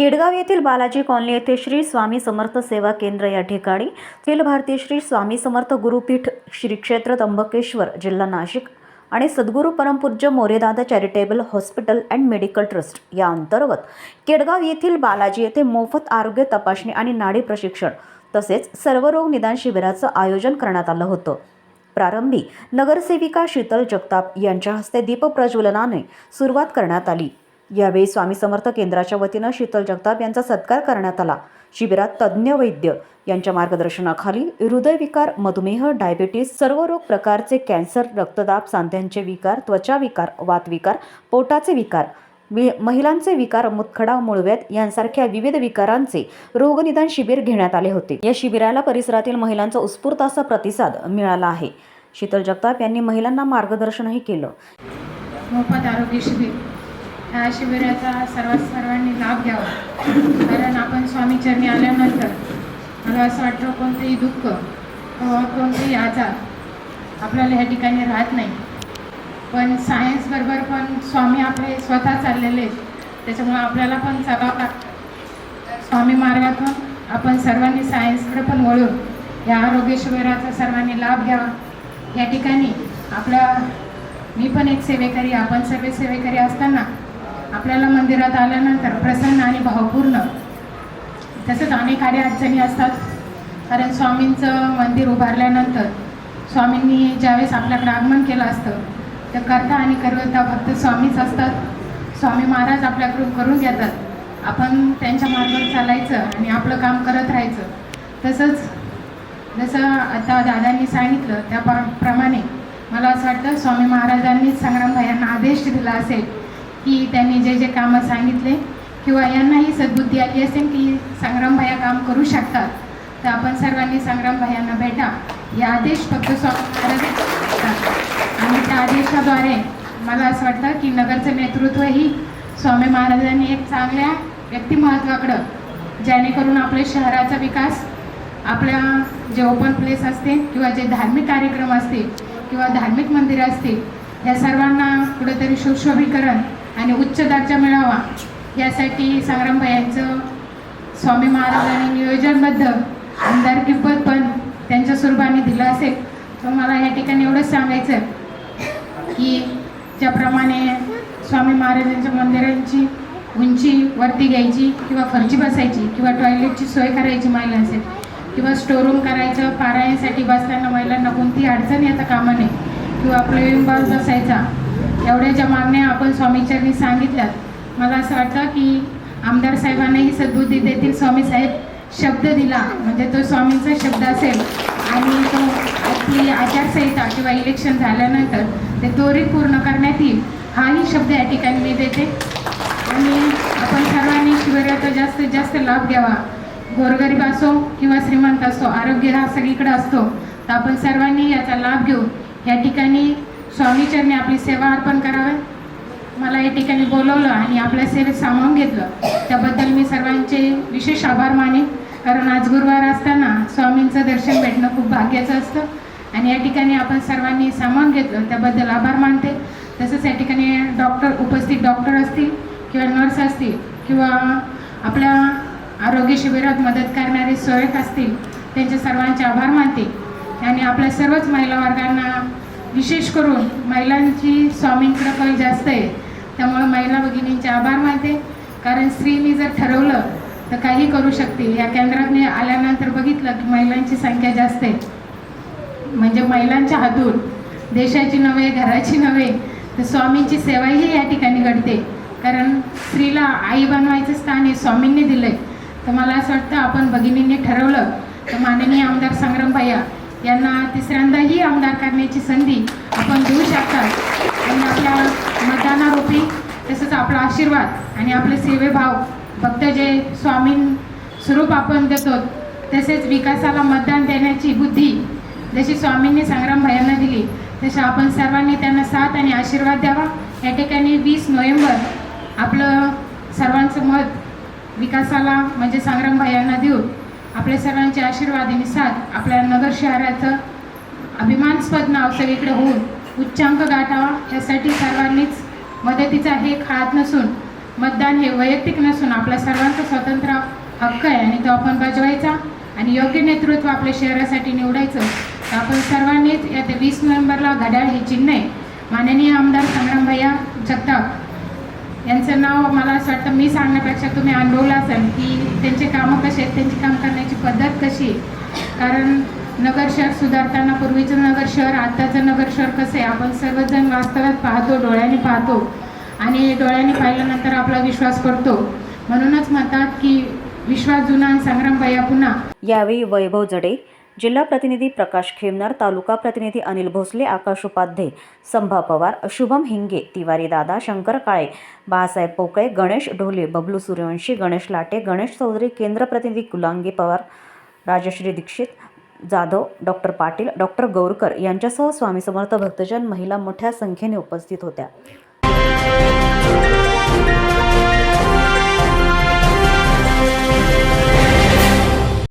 केडगाव येथील बालाजी कॉलनी येथे श्री स्वामी समर्थ सेवा केंद्र या ठिकाणी अखिल भारतीय श्री स्वामी समर्थ गुरुपीठ श्री क्षेत्र त्र्यंबकेश्वर जिल्हा नाशिक आणि सद्गुरू परमपूज्य Moredada charitable hospital and medical trust या अंतर्गत केडगाव येथील बालाजी येथे मोफत आरोग्य तपासणी आणि नाडी प्रशिक्षण तसेच सर्वरोग निदान शिबिराचं आयोजन करण्यात आलं होतं. प्रारंभी नगरसेविका शीतल जगताप यांच्या हस्ते दीपप्रज्वलनाने सुरुवात करण्यात आली. यावेळी स्वामी समर्थ केंद्राच्या वतीनं शीतल जगताप यांचा सत्कार करण्यात आला. शिबिरात तज्ज्ञ वैद्य यांच्या मार्गदर्शनाखाली हृदयविकार मधुमेह डायबिटीस सर्व रोग प्रकारचे कॅन्सर रक्तदाब सांध्यांचे विकार त्वचा विकार वातविकार पोटाचे विकार वि महिलांचे विकार मुतखडा मुळव्यात यांसारख्या विविध विकारांचे रोगनिदान शिबिर घेण्यात आले होते. या शिबिराला परिसरातील महिलांचा उत्स्फूर्त असा प्रतिसाद मिळाला आहे. शीतल जगताप यांनी महिलांना मार्गदर्शनही केलं. मोफत आरोग्य शिबिर. ह्या शिबिराचा सर्व सर्वांनी लाभ घ्यावा. कारण आपण स्वामीचरणी आल्यानंतर मला असं वाटतं कोणतंही दुःख किंवा कोणतेही आजार आपल्याला ह्या ठिकाणी राहत नाही. पण सायन्सबरोबर पण स्वामी आपले स्वतः चाललेले आहेत. त्याच्यामुळं आपल्याला पण चालावं लागतं स्वामी मार्गातून आपण सर्वांनी सायन्सकडे पण वळून या आरोग्य शिबिराचा सर्वांनी लाभ घ्यावा. या ठिकाणी आपल्या मी पण एक सेवेकरी आपण सर्व सेवेकरी असताना आपल्याला मंदिरात आल्यानंतर प्रसन्न आणि भावपूर्ण. तसंच अनेक कार्य अडचणी असतात. कारण स्वामींचं मंदिर उभारल्यानंतर स्वामींनी ज्यावेळेस आपल्याकडे आगमन केलं असतं तर करता आणि करता फक्त स्वामीच असतात. स्वामी महाराज आपल्याकडून करून घेतात. आपण त्यांच्या मार्गावर चालायचं आणि आपलं काम करत राहायचं. तसंच जसं आता दादांनी सांगितलं त्या प्र- प्रमाणे मला असं वाटतं स्वामी महाराजांनीच संग्रामभाईंना आदेश दिला असेल की त्यांनी जे जे कामं सांगितले किंवा यांनाही सद्बुद्धी आली असेल की संग्रामभाया काम करू शकतात तर आपण सर्वांनी संग्रामभायांना भेटा. हे आदेश फक्त स्वामी महाराज आणि त्या आदेशाद्वारे मला असं वाटतं की नगरचं नेतृत्वही स्वामी महाराजांनी एक चांगल्या व्यक्तिमत्वाकडं जेणेकरून आपल्या शहराचा विकास आपल्या जे ओपन प्लेस असते किंवा जे धार्मिक कार्यक्रम असतील किंवा धार्मिक मंदिरं असतील या सर्वांना कुठेतरी सुशोभीकरण आणि उच्च दर्जा मिळावा. यासाठी संग्रामभाई स्वामी महाराजांनी नियोजनबद्ध आमदारकीपद पण त्यांच्या स्वरूपाने दिलं असेल. तर मला या ठिकाणी एवढंच सांगायचं की ज्याप्रमाणे स्वामी महाराजांच्या मंदिरांची उंची वरती घ्यायची किंवा फरची बसायची किंवा टॉयलेटची सोय करायची महिलांसाठी किंवा स्टोरूम करायचं पारायणसाठी बसताना महिलांना कोणती अडचण येता कामा नये किंवा प्लेविंग बॉल बसायचा एवढ्या ज्या मागण्या आपण स्वामीचरणी सांगितल्यात. मला असं वाटतं की आमदार साहेबांनाही सद्बुद्धी देतील. स्वामी साहेब शब्द दिला म्हणजे तो स्वामींचा शब्द असेल आणि तो आपली आचारसंहिता किंवा इलेक्शन झाल्यानंतर ते त्वरित पूर्ण करण्यात येईल हाही शब्द या ठिकाणी मी देते. आणि आपण सर्वांनी शिबिराचा जास्तीत जास्त लाभ घ्यावा. गोरगरीब असो किंवा श्रीमंत असो आरोग्य हा सगळीकडे असतो. तर आपण सर्वांनी याचा लाभ घेऊन या ठिकाणी स्वामीचरणी आपली सेवा अर्पण करावे. मला या ठिकाणी बोलवलं आणि आपल्या सेवेत सामावून घेतलं. त्याबद्दल मी सर्वांचे विशेष आभार माने कारण आज गुरुवार असताना स्वामींचं दर्शन भेटणं खूप भाग्याचं असतं. आणि या ठिकाणी आपण सर्वांनी सामावून घेतलं त्याबद्दल आभार मानते. तसंच या ठिकाणी डॉक्टर उपस्थित डॉक्टर असतील किंवा नर्स असतील किंवा आपल्या आरोग्य शिबिरात मदत करणारे सोयक असतील त्यांचे सर्वांचे आभार मानते. आणि आपल्या सर्वच महिला वर्गांना विशेष करून महिलांची स्वामींकडं कल जास्त आहे. त्यामुळे महिला भगिनींचे आभार मानते. कारण स्त्रीनी जर ठरवलं तर काही करू शकते या केंद्रात मी आल्यानंतर बघितलं की महिलांची संख्या जास्त आहे. म्हणजे महिलांच्या हातून देशाची नव्हे घराची नव्हे तर स्वामींची सेवाही या ठिकाणी घडते. कारण स्त्रीला आई बनवायचं स्थान हे स्वामींनी दिलं आहे तर मला असं वाटतं आपण भगिनींनी ठरवलं तर माननीय आमदार संग्राम भैया यांना तिसऱ्यांदाही आमदार करण्याची संधी आपण देऊ शकतात आणि आपल्या मतदानारोपी तसंच आपला आशीर्वाद आणि आपले सेवेभाव फक्त जे स्वामीं स्वरूप आपण देतो तसेच विकासाला मतदान देण्याची बुद्धी जशी स्वामींनी संग्राम भयांना दिली तशा आपण सर्वांनी त्यांना साथ आणि आशीर्वाद द्यावा. या ठिकाणी वीस नोव्हेंबर आपलं सर्वांचं मत विकासाला म्हणजे संग्राम भयांना देऊन आपल्या सर्वांचे आशीर्वाद आपल्या नगर शहराचं अभिमानस्पद नाव सगळीकडे होऊन उच्चांक गाठावा. यासाठी सर्वांनीच मदतीचा हे हात नसून मतदान हे वैयक्तिक नसून आपला सर्वांचा स्वतंत्र हक्क आहे आणि तो आपण बजवायचा आणि योग्य नेतृत्व आपल्या शहरासाठी निवडायचं. तर आपण सर्वांनीच येत्या वीस नोव्हेंबरला घड्याळ हे चिन्ह आहे. माननीय आमदार संग्रामभैया जगताप यांचं नाव मला असं वाटतं मी सांगण्यापेक्षा तुम्ही अनुभवलं असाल. की त्यांचे कामं कसे आहेत त्यांची काम करण्याची पद्धत कशी आहे? कारण नगर शहर सुधारताना पूर्वीचं नगर शहर आत्ताचं नगर शहर कसं आहे? आपण सर्वजण वास्तवात पाहतो डोळ्याने पाहतो. आणि डोळ्याने पाहिल्यानंतर आपला विश्वास पडतो. म्हणूनच म्हणतात की विश्वास जुना आणि संग्रामभैया पुन्हा. यावेळी वैभव जडे जिल्हा प्रतिनिधी प्रकाश खेमनार तालुका प्रतिनिधी अनिल भोसले आकाश उपाध्ये संभा पवार शुभम हिंगे तिवारी दादा शंकर काळे बाळासाहेब पोकळे गणेश ढोले बबलू सूर्यवंशी गणेश लाटे गणेश चौधरी केंद्र प्रतिनिधी कुलांगी पवार राजश्री दीक्षित जाधव डॉक्टर पाटील डॉक्टर गौरकर यांच्यासह स्वामी समर्थ भक्तजन महिला मोठ्या संख्येने उपस्थित होत्या.